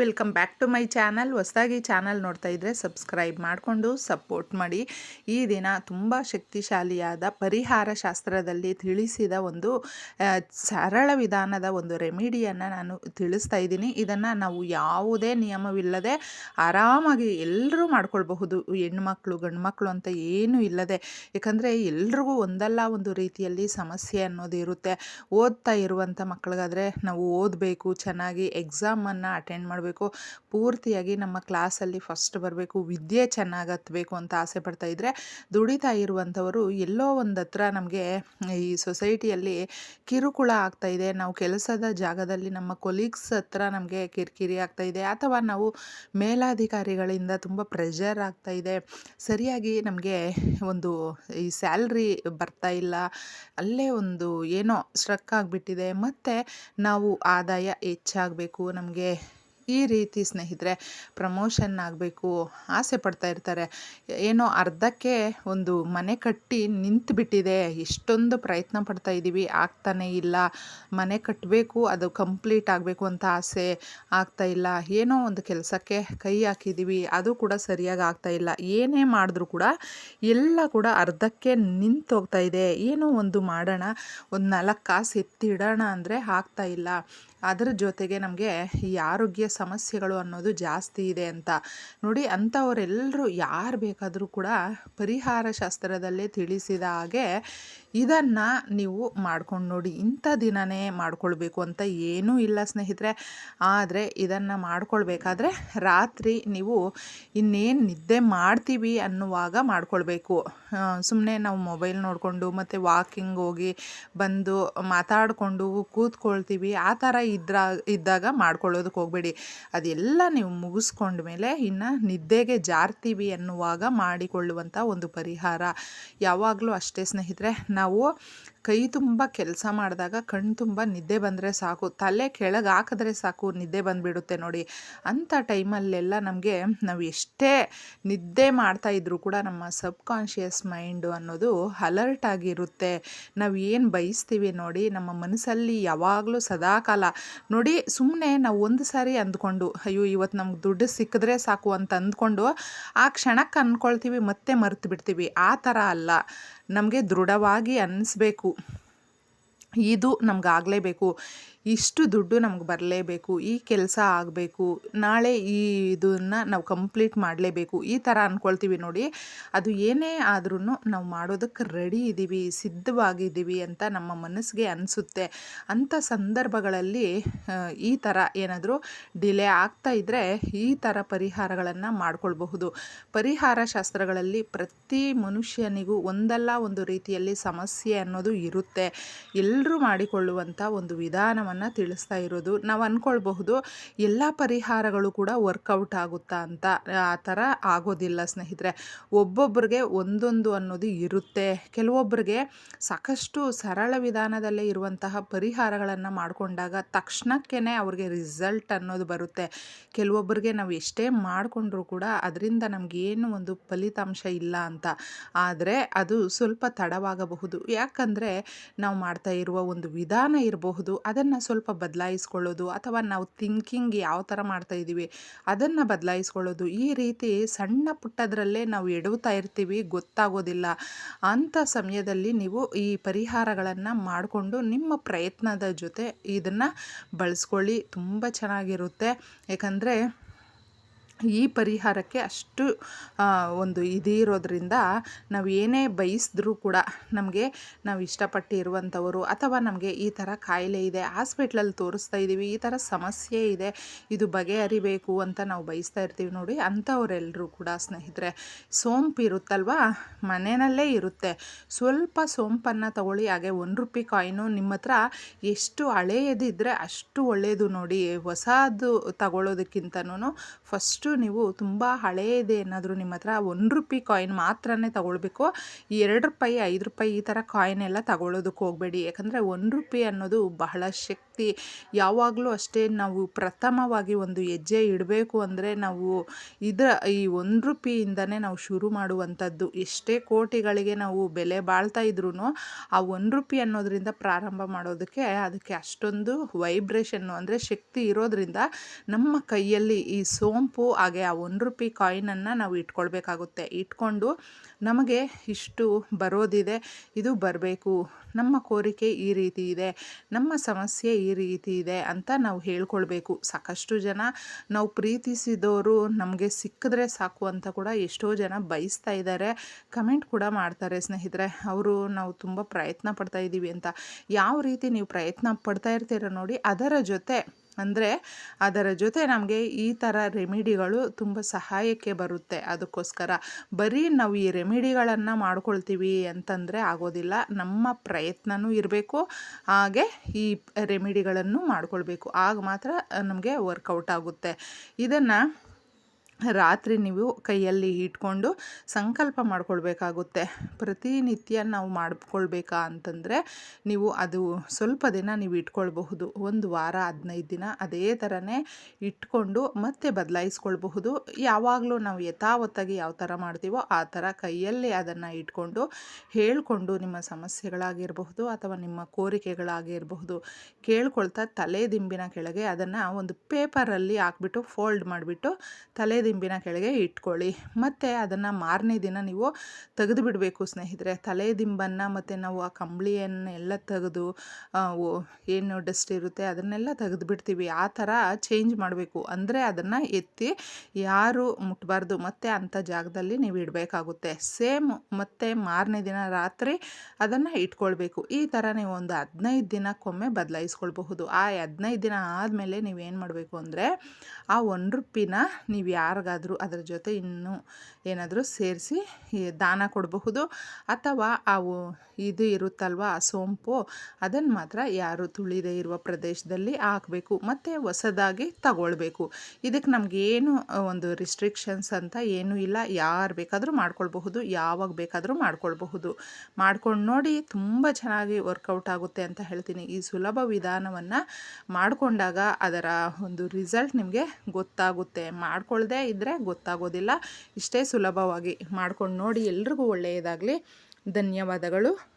Welcome back to my channel. ಹೊಸದಾಗಿ channel ನೋಡ್ತಾ ಇದ್ದರೆ ಸಬ್ಸ್ಕ್ರೈಬ್ ಮಾಡಿಕೊಂಡು ಸಪೋರ್ಟ್ ಮಾಡಿ. ಈ ದಿನ ತುಂಬ ಶಕ್ತಿಶಾಲಿಯಾದ ಪರಿಹಾರ ಶಾಸ್ತ್ರದಲ್ಲಿ ತಿಳಿಸಿದ ಒಂದು ಸರಳ ವಿಧಾನದ ಒಂದು ರೆಮಿಡಿಯನ್ನು ನಾನು ತಿಳಿಸ್ತಾ ಇದ್ದೀನಿ. ಇದನ್ನು ನಾವು ಯಾವುದೇ ನಿಯಮವಿಲ್ಲದೆ ಆರಾಮಾಗಿ ಎಲ್ಲರೂ ಮಾಡ್ಕೊಳ್ಬಹುದು. ಹೆಣ್ಮಕ್ಳು ಗಂಡು ಅಂತ ಏನೂ ಇಲ್ಲದೆ. ಯಾಕಂದರೆ ಎಲ್ರಿಗೂ ಒಂದಲ್ಲ ಒಂದು ರೀತಿಯಲ್ಲಿ ಸಮಸ್ಯೆ ಅನ್ನೋದು ಇರುತ್ತೆ. ಓದ್ತಾ ಇರುವಂಥ ಮಕ್ಕಳಿಗಾದರೆ ನಾವು ಓದಬೇಕು, ಚೆನ್ನಾಗಿ ಎಕ್ಸಾಮನ್ನು ಅಟೆಂಡ್ ಮಾಡಬೇಕು. ಪೂರ್ತಿಯಾಗಿ ನಮ್ಮ ಕ್ಲಾಸಲ್ಲಿ ಫಸ್ಟ್ ಬರಬೇಕು. ವಿದ್ಯೆ ಚೆನ್ನಾಗಿ ಹತ್ತಬೇಕು ಅಂತ ಆಸೆ ಪಡ್ತಾ ಇದ್ದರೆ ದುಡಿತಾ ಇರುವಂಥವರು ಎಲ್ಲೋ ಒಂದು ಹತ್ರ ನಮಗೆ ಈ ಸೊಸೈಟಿಯಲ್ಲಿ ಕಿರುಕುಳ ಆಗ್ತಾ ಇದೆ. ನಾವು ಕೆಲಸದ ಜಾಗದಲ್ಲಿ ನಮ್ಮ ಕೊಲೀಗ್ಸ್ ಹತ್ರ ನಮಗೆ ಕಿರಿಕಿರಿ ಆಗ್ತಾ ಇದೆ. ಅಥವಾ ನಾವು ಮೇಲಾಧಿಕಾರಿಗಳಿಂದ ತುಂಬ ಪ್ರೆಷರ್ ಆಗ್ತಾ ಇದೆ. ಸರಿಯಾಗಿ ನಮಗೆ ಒಂದು ಈ ಸ್ಯಾಲ್ರಿ ಬರ್ತಾ ಇಲ್ಲ. ಅಲ್ಲೇ ಒಂದು ಏನೋ ಸ್ಟ್ರಕ್ ಆಗಿಬಿಟ್ಟಿದೆ. ಮತ್ತು ನಾವು ಆದಾಯ ಹೆಚ್ಚಾಗಬೇಕು. ನಮಗೆ ಈ ರೀತಿ ಸ್ನೇಹಿತರೆ ಪ್ರಮೋಷನ್ ಆಗಬೇಕು, ಆಸೆ ಪಡ್ತಾ ಇರ್ತಾರೆ. ಏನೋ ಅರ್ಧಕ್ಕೆ ಒಂದು ಮನೆ ಕಟ್ಟಿ ನಿಂತುಬಿಟ್ಟಿದೆ ಎಷ್ಟೊಂದು ಪ್ರಯತ್ನ ಪಡ್ತಾ ಇದ್ದೀವಿ ಆಗ್ತಾನೇ ಇಲ್ಲ, ಮನೆ ಕಟ್ಟಬೇಕು ಅದು ಕಂಪ್ಲೀಟ್ ಆಗಬೇಕು ಅಂತ ಆಸೆ ಆಗ್ತಾ ಇಲ್ಲ, ಏನೋ ಒಂದು ಕೆಲಸಕ್ಕೆ ಕೈ ಹಾಕಿದ್ದೀವಿ ಅದು ಕೂಡ ಸರಿಯಾಗಿ ಆಗ್ತಾ ಇಲ್ಲ, ಏನೇ ಮಾಡಿದ್ರೂ ಕೂಡ ಎಲ್ಲ ಕೂಡ ಅರ್ಧಕ್ಕೆ ನಿಂತು ಹೋಗ್ತಾ ಇದೆ, ಏನೋ ಒಂದು ಮಾಡೋಣ, ಒಂದು ನಾಲ್ಕು ಕಾಸು ಎತ್ತಿಡೋಣ ಅಂದರೆ ಆಗ್ತಾ ಇಲ್ಲ. ಅದರ ಜೊತೆಗೆ ನಮಗೆ ಈ ಆರೋಗ್ಯ ಸಮಸ್ಯೆಗಳು ಅನ್ನೋದು ಜಾಸ್ತಿ ಇದೆ ಅಂತ. ನೋಡಿ, ಅಂಥವರೆಲ್ಲರೂ ಯಾರು ಬೇಕಾದರೂ ಕೂಡ ಪರಿಹಾರ ಶಾಸ್ತ್ರದಲ್ಲೇ ತಿಳಿಸಿದ ಹಾಗೆ ಇದನ್ನು ನೀವು ಮಾಡ್ಕೊಂಡು ನೋಡಿ, ಇಂಥ ದಿನವೇ ಮಾಡ್ಕೊಳ್ಬೇಕು ಅಂತ ಏನೂ ಇಲ್ಲ ಸ್ನೇಹಿತರೆ. ಆದರೆ ಇದನ್ನು ಮಾಡ್ಕೊಳ್ಬೇಕಾದ್ರೆ ರಾತ್ರಿ ನೀವು ಇನ್ನೇನು ನಿದ್ದೆ ಮಾಡ್ತೀವಿ ಅನ್ನುವಾಗ ಮಾಡ್ಕೊಳ್ಬೇಕು. ಸುಮ್ಮನೆ ನಾವು ಮೊಬೈಲ್ ನೋಡಿಕೊಂಡು ಮತ್ತು ವಾಕಿಂಗ್ ಹೋಗಿ ಬಂದು ಮಾತಾಡಿಕೊಂಡು ಕೂತ್ಕೊಳ್ತೀವಿ. ಆ ಥರ ಇದ್ರ, ಇದ್ದಾಗ ಮಾಡ್ಕೊಳ್ಳೋದಕ್ಕೆ ಹೋಗಬೇಡಿ. ಅದೆಲ್ಲ ನೀವು ಮುಗಿಸ್ಕೊಂಡ ಮೇಲೆ ಇನ್ನು ನಿದ್ದೆಗೆ ಜಾರ್ತೀವಿ ಅನ್ನುವಾಗ ಮಾಡಿಕೊಳ್ಳುವಂಥ ಒಂದು ಪರಿಹಾರ. ಯಾವಾಗಲೂ ಅಷ್ಟೇ ಸ್ನೇಹಿತರೆ ನಾವು ಕೈ ತುಂಬ ಕೆಲಸ ಮಾಡಿದಾಗ ಕಣ್ಣು ತುಂಬ ನಿದ್ದೆ ಬಂದರೆ ಸಾಕು. ತಲೆ ಕೆಳಗೆ ಹಾಕಿದ್ರೆ ಸಾಕು, ನಿದ್ದೆ ಬಂದುಬಿಡುತ್ತೆ ನೋಡಿ. ಅಂಥ ಟೈಮಲ್ಲೆಲ್ಲ ನಮಗೆ ನಾವು ಎಷ್ಟೇ ನಿದ್ದೆ ಮಾಡ್ತಾ ಇದ್ರೂ ಕೂಡ ನಮ್ಮ ಸಬ್ ಕಾನ್ಷಿಯಸ್ ಮೈಂಡು ಅನ್ನೋದು ಅಲರ್ಟ್ ಆಗಿರುತ್ತೆ. ನಾವು ಏನು ಬಯಸ್ತೀವಿ ನೋಡಿ, ನಮ್ಮ ಮನಸ್ಸಲ್ಲಿ ಯಾವಾಗಲೂ ಸದಾಕಾಲ. ನೋಡಿ ಸುಮ್ಮನೆ ನಾವು ಒಂದು ಸಾರಿ ಅಂದ್ಕೊಂಡು, ಅಯ್ಯೋ ಇವತ್ತು ನಮ್ಗೆ ದುಡ್ಡು ಸಿಕ್ಕಿದ್ರೆ ಸಾಕು ಅಂತ ಅಂದ್ಕೊಂಡು, ಆ ಕ್ಷಣಕ್ಕೆ ಅಂದ್ಕೊಳ್ತೀವಿ ಮತ್ತೆ ಮರೆತು ಬಿಡ್ತೀವಿ ಆ ಥರ ಅಲ್ಲ. ನಮಗೆ ದೃಢವಾಗಿ ಅನ್ನಿಸ್ಬೇಕು ಇದು ನಮ್ಗೆ ಇಷ್ಟು ದುಡ್ಡು ನಮ್ಗೆ ಬರಲೇಬೇಕು, ಈ ಕೆಲಸ ಆಗಬೇಕು, ನಾಳೆ ಈ ಇದನ್ನು ನಾವು ಕಂಪ್ಲೀಟ್ ಮಾಡಲೇಬೇಕು, ಈ ಥರ ಅಂದ್ಕೊಳ್ತೀವಿ ನೋಡಿ. ಅದು ಏನೇ ಆದ್ರೂ ನಾವು ಮಾಡೋದಕ್ಕೆ ರೆಡಿ ಇದ್ದೀವಿ, ಸಿದ್ಧವಾಗಿದ್ದೀವಿ ಅಂತ ನಮ್ಮ ಮನಸ್ಸಿಗೆ ಅನಿಸುತ್ತೆ. ಅಂಥ ಸಂದರ್ಭಗಳಲ್ಲಿ ಈ ಥರ ಏನಾದರೂ ಡಿಲೇ ಆಗ್ತಾ ಇದ್ದರೆ ಈ ಥರ ಪರಿಹಾರಗಳನ್ನು ಮಾಡಿಕೊಳ್ಬಹುದು. ಪರಿಹಾರ ಶಾಸ್ತ್ರಗಳಲ್ಲಿ ಪ್ರತಿ ಮನುಷ್ಯನಿಗೂ ಒಂದಲ್ಲ ಒಂದು ರೀತಿಯಲ್ಲಿ ಸಮಸ್ಯೆ ಅನ್ನೋದು ಇರುತ್ತೆ. ಎಲ್ಲರೂ ಮಾಡಿಕೊಳ್ಳುವಂಥ ಒಂದು ವಿಧಾನವನ್ನು ತಿಳಿಸ್ತಾ ಇರೋದು. ನಾವು ಅಂದ್ಕೊಳ್ಬಹುದು ಎಲ್ಲ ಪರಿಹಾರಗಳು ಕೂಡ ವರ್ಕೌಟ್ ಆಗುತ್ತಾ ಅಂತ. ಆ ಥರ ಆಗೋದಿಲ್ಲ ಸ್ನೇಹಿತರೆ. ಒಬ್ಬೊಬ್ಬರಿಗೆ ಒಂದೊಂದು ಅನ್ನೋದು ಇರುತ್ತೆ. ಕೆಲವೊಬ್ಬರಿಗೆ ಸಾಕಷ್ಟು ಸರಳ ವಿಧಾನದಲ್ಲೇ ಇರುವಂತಹ ಪರಿಹಾರಗಳನ್ನು ಮಾಡಿಕೊಂಡಾಗ ತಕ್ಷಣಕ್ಕೇ ಅವ್ರಿಗೆ ರಿಸಲ್ಟ್ ಅನ್ನೋದು ಬರುತ್ತೆ. ಕೆಲವೊಬ್ಬರಿಗೆ ನಾವು ಎಷ್ಟೇ ಮಾಡಿಕೊಂಡ್ರೂ ಕೂಡ ಅದರಿಂದ ನಮಗೇನು ಒಂದು ಫಲಿತಾಂಶ ಇಲ್ಲ ಅಂತ. ಆದರೆ ಅದು ಸ್ವಲ್ಪ ತಡವಾಗಬಹುದು. ಯಾಕಂದರೆ ನಾವು ಮಾಡ್ತಾ ಇರುವ ಒಂದು ವಿಧಾನ ಇರಬಹುದು. ಅದನ್ನು ಸ್ವಲ್ಪ ಬದಲಾಯಿಸ್ಕೊಳ್ಳೋದು ಅಥವಾ ನಾವು ಥಿಂಕಿಂಗ್ ಯಾವ ಥರ ಮಾಡ್ತಾ ಇದ್ದೀವಿ ಅದನ್ನು ಬದಲಾಯಿಸ್ಕೊಳ್ಳೋದು ಈ ರೀತಿ ಸಣ್ಣ ಪುಟ್ಟದರಲ್ಲೇ ನಾವು ಎಡುತ್ತಾ ಇರ್ತೀವಿ ಗೊತ್ತಾಗೋದಿಲ್ಲ ಅಂಥ ಸಮಯದಲ್ಲಿ ನೀವು ಈ ಪರಿಹಾರಗಳನ್ನು ಮಾಡಿಕೊಂಡು ನಿಮ್ಮ ಪ್ರಯತ್ನದ ಜೊತೆ ಇದನ್ನು ಬಳಸ್ಕೊಳ್ಳಿ. ತುಂಬ ಚೆನ್ನಾಗಿರುತ್ತೆ. ಯಾಕಂದರೆ ಈ ಪರಿಹಾರಕ್ಕೆ ಅಷ್ಟು ಒಂದು ಇದಿರೋದ್ರಿಂದ ನಾವು ಏನೇ ಬಯಸಿದ್ರೂ ಕೂಡ ನಮಗೆ ನಾವು ಇಷ್ಟಪಟ್ಟು ಇರುವಂಥವರು ಅಥವಾ ನಮಗೆ ಈ ಥರ ಕಾಯಿಲೆ ಇದೆ ಹಾಸ್ಪಿಟ್ಲಲ್ಲಿ ತೋರಿಸ್ತಾ ಇದ್ದೀವಿ ಈ ಥರ ಸಮಸ್ಯೆ ಇದೆ, ಇದು ಬಗೆಹರಿಬೇಕು ಅಂತ ನಾವು ಬಯಸ್ತಾ ಇರ್ತೀವಿ ನೋಡಿ ಅಂಥವರೆಲ್ಲರೂ ಕೂಡ ಸ್ನೇಹಿತರೆ. ಸೋಂಪು ಇರುತ್ತಲ್ವಾ? ಮನೆಯಲ್ಲೇ ಇರುತ್ತೆ. ಸ್ವಲ್ಪ ಸೋಂಪನ್ನು ತಗೊಳ್ಳಿ, ಹಾಗೆ ಒಂದು ರೂಪಿ ಕಾಯಿನು ನಿಮ್ಮ ಹತ್ರ ಎಷ್ಟು ಹಳೆಯದಿದ್ದರೆ ಅಷ್ಟು ಒಳ್ಳೆಯದು ನೋಡಿ, ಹೊಸದು ತಗೊಳ್ಳೋದಕ್ಕಿಂತನೂ ಫಸ್ಟ್ ಆದಷ್ಟು ನೀವು ತುಂಬ ಹಳೆಯದೇ ಏನಾದರೂ ನಿಮ್ಮ ಹತ್ರ ಒಂದು ರೂಪಾಯಿ ಕಾಯಿನ್ ಮಾತ್ರನೇ ತಗೊಳ್ಬೇಕು. ಈ ಎರಡು ರೂಪಾಯಿ ಐದು ರೂಪಾಯಿ ಈ ಥರ ಕಾಯಿನ್ ಎಲ್ಲ ತಗೊಳ್ಳೋದಕ್ಕೆ ಹೋಗಬೇಡಿ. ಯಾಕಂದರೆ ಒಂದು ರೂಪಾಯಿ ಅನ್ನೋದು ಬಹಳ ಶಕ್ತಿ. ಯಾವಾಗಲೂ ಅಷ್ಟೇ ನಾವು ಪ್ರಥಮವಾಗಿ ಒಂದು ಹೆಜ್ಜೆ ಇಡಬೇಕು ಅಂದರೆ ನಾವು ಇದರ ಈ ಒಂದು ರೂಪಾಯಿಯಿಂದನೇ ನಾವು ಶುರು ಮಾಡುವಂಥದ್ದು. ಎಷ್ಟೇ ಕೋಟಿಗಳಿಗೆ ನಾವು ಬೆಲೆ ಬಾಳ್ತಾ ಇದ್ರೂ ಆ ಒಂದು ರೂಪಾಯಿ ಅನ್ನೋದರಿಂದ ಪ್ರಾರಂಭ ಮಾಡೋದಕ್ಕೆ ಅದಕ್ಕೆ ಅಷ್ಟೊಂದು ವೈಬ್ರೇಷನ್ನು ಅಂದರೆ ಶಕ್ತಿ ಇರೋದ್ರಿಂದ ನಮ್ಮ ಕೈಯಲ್ಲಿ ಈ ಸೋಂಪು ಹಾಗೆ ಆ ಒಂದು ರೂಪಾಯಿ ಕಾಯಿನನ್ನು ನಾವು ಇಟ್ಕೊಳ್ಬೇಕಾಗುತ್ತೆ. ಇಟ್ಕೊಂಡು ನಮಗೆ ಇಷ್ಟು ಬರೋದಿದೆ. ಇದು ಬರಬೇಕು. ನಮ್ಮ ಕೋರಿಕೆ ಈ ರೀತಿ ಇದೆ. ನಮ್ಮ ಸಮಸ್ಯೆ ಈ ರೀತಿ ಇದೆ ಅಂತ ನಾವು ಹೇಳ್ಕೊಳ್ಬೇಕು. ಸಾಕಷ್ಟು ಜನ ನಾವು ಪ್ರೀತಿಸಿದವರು ನಮಗೆ ಸಿಕ್ಕಿದ್ರೆ ಸಾಕು ಅಂತ ಕೂಡ ಎಷ್ಟೋ ಜನ ಬಯಸ್ತಾ ಇದ್ದಾರೆ. ಕಮೆಂಟ್ ಕೂಡ ಮಾಡ್ತಾರೆ ಸ್ನೇಹಿತರೆ. ಅವರು ನಾವು ತುಂಬ ಪ್ರಯತ್ನ ಪಡ್ತಾ ಇದ್ದೀವಿ ಅಂತ. ಯಾವ ರೀತಿ ನೀವು ಪ್ರಯತ್ನ ಪಡ್ತಾ ಇರ್ತೀರ ನೋಡಿ ಅದರ ಜೊತೆ ಅಂದರೆ ಅದರ ಜೊತೆ ನಮಗೆ ಈ ಥರ ರೆಮಿಡಿಗಳು ತುಂಬ ಸಹಾಯಕ್ಕೆ ಬರುತ್ತೆ. ಅದಕ್ಕೋಸ್ಕರ ಬರೀ ನಾವು ಈ ರೆಮಿಡಿಗಳನ್ನು ಮಾಡ್ಕೊಳ್ತೀವಿ ಅಂತಂದರೆ ಆಗೋದಿಲ್ಲ. ನಮ್ಮ ಪ್ರಯತ್ನವೂ ಇರಬೇಕು, ಹಾಗೆ ಈ ರೆಮಿಡಿಗಳನ್ನು ಮಾಡ್ಕೊಳ್ಬೇಕು. ಆಗ ಮಾತ್ರ ನಮಗೆ ವರ್ಕೌಟ್ ಆಗುತ್ತೆ. ಇದನ್ನು ರಾತ್ರಿ ನೀವು ಕೈಯಲ್ಲಿ ಇಟ್ಕೊಂಡು ಸಂಕಲ್ಪ ಮಾಡ್ಕೊಳ್ಬೇಕಾಗುತ್ತೆ. ಪ್ರತಿನಿತ್ಯ ನಾವು ಮಾಡಿಕೊಳ್ಬೇಕಾ ಅಂತಂದರೆ ನೀವು ಅದು ಸ್ವಲ್ಪ ದಿನ ನೀವು ಇಟ್ಕೊಳ್ಬಹುದು. ಒಂದು ವಾರ, ಹದಿನೈದು ದಿನ ಅದೇ ಥರನೇ ಇಟ್ಕೊಂಡು ಮತ್ತೆ ಬದಲಾಯಿಸ್ಕೊಳ್ಬಹುದು. ಯಾವಾಗಲೂ ನಾವು ಯಥಾವತ್ತಾಗಿ ಯಾವ ಥರ ಮಾಡ್ತೀವೋ ಆ ಥರ ಕೈಯಲ್ಲಿ ಅದನ್ನು ಇಟ್ಕೊಂಡು ಹೇಳಿಕೊಂಡು ನಿಮ್ಮ ಸಮಸ್ಯೆಗಳಾಗಿರಬಹುದು ಅಥವಾ ನಿಮ್ಮ ಕೋರಿಕೆಗಳಾಗಿರಬಹುದು ಕೇಳ್ಕೊಳ್ತಾ ತಲೆ ದಿಂಬಿನ ಕೆಳಗೆ ಅದನ್ನು ಒಂದು ಪೇಪರಲ್ಲಿ ಹಾಕ್ಬಿಟ್ಟು ಫೋಲ್ಡ್ ಮಾಡಿಬಿಟ್ಟು ತಲೆ ದಿಂಬಿನ ಕೆಳಗೆ ಇಟ್ಕೊಳ್ಳಿ. ಮತ್ತು ಅದನ್ನು ಮಾರನೇ ದಿನ ನೀವು ತೆಗೆದು ಬಿಡಬೇಕು ಸ್ನೇಹಿತರೆ. ತಲೆ ದಿಂಬನ್ನು ಮತ್ತು ನಾವು ಆ ಕಂಬಳಿಯನ್ನು ಎಲ್ಲ ತೆಗೆದು ಏನು ಡಸ್ಟ್ ಇರುತ್ತೆ ಅದನ್ನೆಲ್ಲ ತೆಗೆದು ಬಿಡ್ತೀವಿ ಆ ಥರ ಚೇಂಜ್ ಮಾಡಬೇಕು. ಅಂದರೆ ಅದನ್ನು ಎತ್ತಿ ಯಾರು ಮುಟ್ಟಬಾರ್ದು ಮತ್ತು ಅಂಥ ಜಾಗದಲ್ಲಿ ನೀವು ಇಡಬೇಕಾಗುತ್ತೆ. ಸೇಮ್ ಮತ್ತು ಮಾರನೇ ದಿನ ರಾತ್ರಿ ಅದನ್ನು ಇಟ್ಕೊಳ್ಬೇಕು. ಈ ಥರ ನೀವು ಒಂದು ಹದಿನೈದು ದಿನಕ್ಕೊಮ್ಮೆ ಬದಲಾಯಿಸ್ಕೊಳ್ಬಹುದು. ಆ ಹದಿನೈದು ದಿನ ಆದಮೇಲೆ ನೀವೇನು ಮಾಡಬೇಕು ಅಂದರೆ, ಆ ಒಂದು ರುಪ್ಪಿನ ನೀವು ಯಾರಿಗಾದರೂ ಅದರ ಜೊತೆ ಇನ್ನೂ ಏನಾದರೂ ಸೇರಿಸಿ ದಾನ ಕೊಡಬಹುದು. ಅಥವಾ ಅವು ಇದು ಇರುತ್ತಲ್ವ, ಆ ಸೋಂಪು ಅದನ್ನು ಮಾತ್ರ ಯಾರು ತುಳಿದೇ ಇರುವ ಪ್ರದೇಶದಲ್ಲಿ ಹಾಕಬೇಕು. ಮತ್ತು ಹೊಸದಾಗಿ ತಗೊಳ್ಬೇಕು. ಇದಕ್ಕೆ ನಮಗೇನು ಒಂದು ರಿಸ್ಟ್ರಿಕ್ಷನ್ಸ್ ಅಂತ ಏನೂ ಇಲ್ಲ. ಯಾರು ಬೇಕಾದರೂ ಮಾಡ್ಕೊಳ್ಬಹುದು, ಯಾವಾಗ ಬೇಕಾದರೂ ಮಾಡ್ಕೊಳ್ಬಹುದು. ಮಾಡ್ಕೊಂಡು ನೋಡಿ ತುಂಬ ಚೆನ್ನಾಗಿ ವರ್ಕೌಟ್ ಆಗುತ್ತೆ ಅಂತ ಹೇಳ್ತೀನಿ. ಈ ಸುಲಭ ವಿಧಾನವನ್ನು ಮಾಡಿಕೊಂಡಾಗ ಅದರ ಒಂದು ರಿಸಲ್ಟ್ ನಿಮಗೆ ಗೊತ್ತಾಗುತ್ತೆ. ಮಾಡ್ಕೊಳ್ದೇ ಇದ್ದರೆ ಗೊತ್ತಾಗೋದಿಲ್ಲ. ಇಷ್ಟೇ ಸುಲಭವಾಗಿ ಮಾಡ್ಕೊಂಡು ನೋಡಿ ಎಲ್ರಿಗೂ ಒಳ್ಳೆಯದಾಗಲಿ. ಧನ್ಯವಾದಗಳು.